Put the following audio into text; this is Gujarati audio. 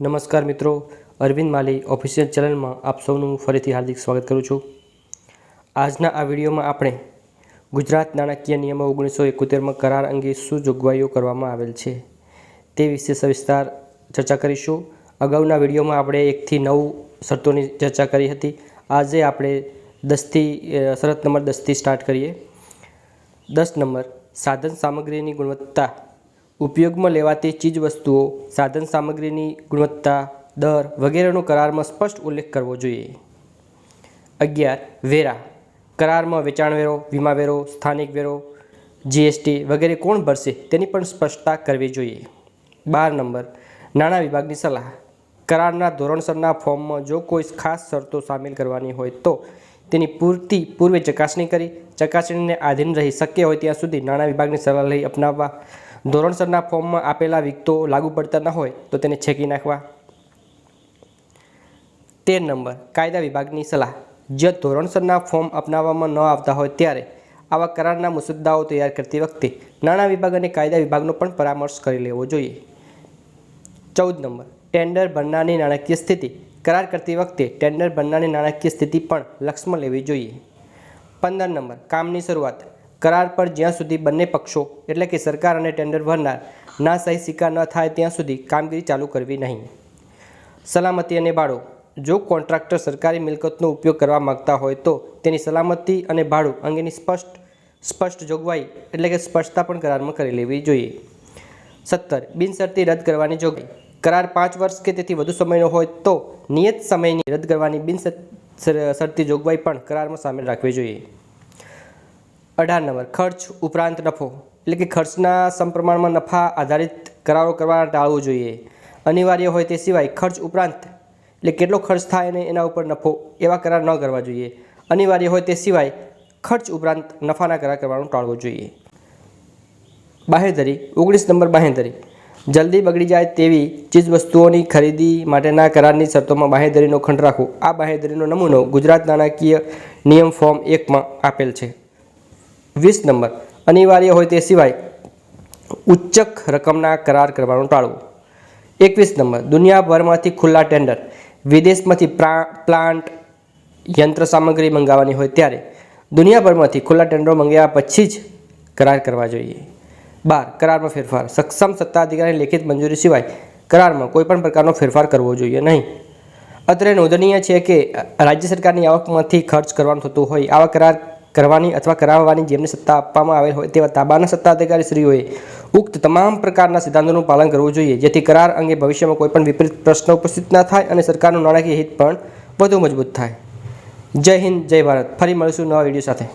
નમસ્કાર મિત્રો, અરવિંદ માલી ઓફિશિયલ ચેનલમાં આપ સૌનું ફરીથી હાર્દિક સ્વાગત કરું છું. આજના આ વિડીયોમાં આપણે ગુજરાત નાણાકીય નિયમો ઓગણીસો એકોતેરમાં કરાર અંગે શું જોગવાઈઓ કરવામાં આવેલ છે તે વિશે સવિસ્તાર ચર્ચા કરીશું. અગાઉના વિડીયોમાં આપણે એકથી નવ શરતોની ચર્ચા કરી હતી. આજે આપણે દસથી શરત નંબર દસથી સ્ટાર્ટ કરીએ. દસ નંબર, સાધન સામગ્રીની ગુણવત્તા ઉપયોગમાં લેવાતી ચીજવસ્તુઓ, સાધન સામગ્રીની ગુણવત્તા, દર વગેરેનો કરારમાં સ્પષ્ટ ઉલ્લેખ કરવો જોઈએ. અગિયાર, વેરા. કરારમાં વેચાણ વેરો, વીમા વેરો, સ્થાનિક વેરો, જીએસટી વગેરે કોણ ભરશે તેની પણ સ્પષ્ટતા કરવી જોઈએ. બાર નંબર, નાણાં વિભાગની સલાહ. કરારના ધોરણસરના ફોર્મમાં જો કોઈ ખાસ શરતો સામેલ કરવાની હોય તો તેની પૂરતી પૂર્વે ચકાસણી કરી, ચકાસણીને આધીન રહી શક્ય હોય ત્યાં સુધી નાણાં વિભાગની સલાહ લઈ અપનાવવા ધોરણસરના ફોર્મમાં આપેલા વિગતો લાગુ પડતા ન હોય તો તેને છેકી નાખવા. તેર નંબર, કાયદા વિભાગની સલાહ. જે ધોરણસરના ફોર્મ અપનાવવામાં ન આવતા હોય ત્યારે આવા કરારના મુસદ્દાઓ તૈયાર કરતી વખતે નાણાં વિભાગ અને કાયદા વિભાગનો પણ પરામર્શ કરી લેવો જોઈએ. ચૌદ નંબર, ટેન્ડર ભરનારની નાણાકીય સ્થિતિ. કરાર કરતી વખતે ટેન્ડર ભરનારની નાણાકીય સ્થિતિ પણ લક્ષમાં લેવી જોઈએ. પંદર નંબર, કામની શરૂઆત. કરાર પર જ્યાં સુધી બંને પક્ષો, એટલે કે સરકાર અને ટેન્ડર ભરનાર, ના સહી સિક્કા ન થાય ત્યાં સુધી કામગીરી ચાલુ કરવી નહીં. સલામતી અને ભાડું. જો કોન્ટ્રાક્ટર સરકારી મિલકતનો ઉપયોગ કરવા માગતા હોય તો તેની સલામતી અને ભાડું અંગેની સ્પષ્ટ સ્પષ્ટ જોગવાઈ, એટલે કે સ્પષ્ટતા પણ કરારમાં કરી લેવી જોઈએ. સત્તર. બિનશરતી રદ કરવાની જોગવાઈ. કરાર પાંચ વર્ષ કે તેથી વધુ સમયનો હોય તો નિયત સમયની રદ કરવાની બિનશરતી જોગવાઈ પણ કરારમાં સામેલ રાખવી જોઈએ. અઢાર નંબર, ખર્ચ ઉપરાંત નફો, એટલે કે ખર્ચના સમપ્રમાણમાં નફા આધારિત કરારો કરવા ટાળવું જોઈએ. અનિવાર્ય હોય તે સિવાય ખર્ચ ઉપરાંત, એટલે કેટલો ખર્ચ થાય અને એના ઉપર નફો, એવા કરાર ન કરવા જોઈએ. અનિવાર્ય હોય તે સિવાય ખર્ચ ઉપરાંત નફાના કરાર કરવાનું ટાળવું જોઈએ. બાહેધરી, ઓગણીસ નંબર બાહેધરી. જલ્દી બગડી જાય તેવી ચીજવસ્તુઓની ખરીદી માટેના કરારની શરતોમાં બાહેધરીનો ખંડ રાખવો આ બાહેધરીનો નમૂનો ગુજરાત નાણાકીય નિયમ ફોર્મ એકમાં આપેલ છે. વીસ નંબર. અનિવાર્ય હોય તે સિવાય ઉચ્ચક રકમના કરાર કરવાનું ટાળવું. એકવીસ નંબર. દુનિયાભરમાંથી ખુલ્લા ટેન્ડર. વિદેશમાંથી પ્લાન્ટ યંત્ર સામગ્રી મંગાવવાની હોય ત્યારે દુનિયાભરમાંથી ખુલ્લા ટેન્ડરો મંગાવ્યા પછી જ કરાર કરવા જોઈએ. બાર. કરારમાં ફેરફાર. સક્ષમ સત્તાધિકારી લેખિત મંજૂરી સિવાય કરારમાં કોઈપણ પ્રકારનો ફેરફાર કરવો જોઈએ નહીં. અત્રે નોંધનીય છે કે રાજ્ય સરકારની આવકમાંથી ખર્ચ કરવાનું થતું હોય આવા કરાર કરવાની અથવા કરાવવાની જેમને સત્તા આપવામાં આવેલ હોય તેવા તાબાના સત્તાધિકારી શ્રીઓએ ઉક્ત તમામ પ્રકારના સિદ્ધાંતોનું પાલન કરવું જોઈએ. જેથી કરાર અંગે ભવિષ્યમાં કોઈપણ વિપરીત પ્રશ્ન ઉપસ્થિત ના થાય અને સરકારનું નાણાકીય હિત પણ વધુ મજબૂત થાય. જય હિન્દ, જય ભારત. ફરી મળીશું નવા વીડિયો સાથે.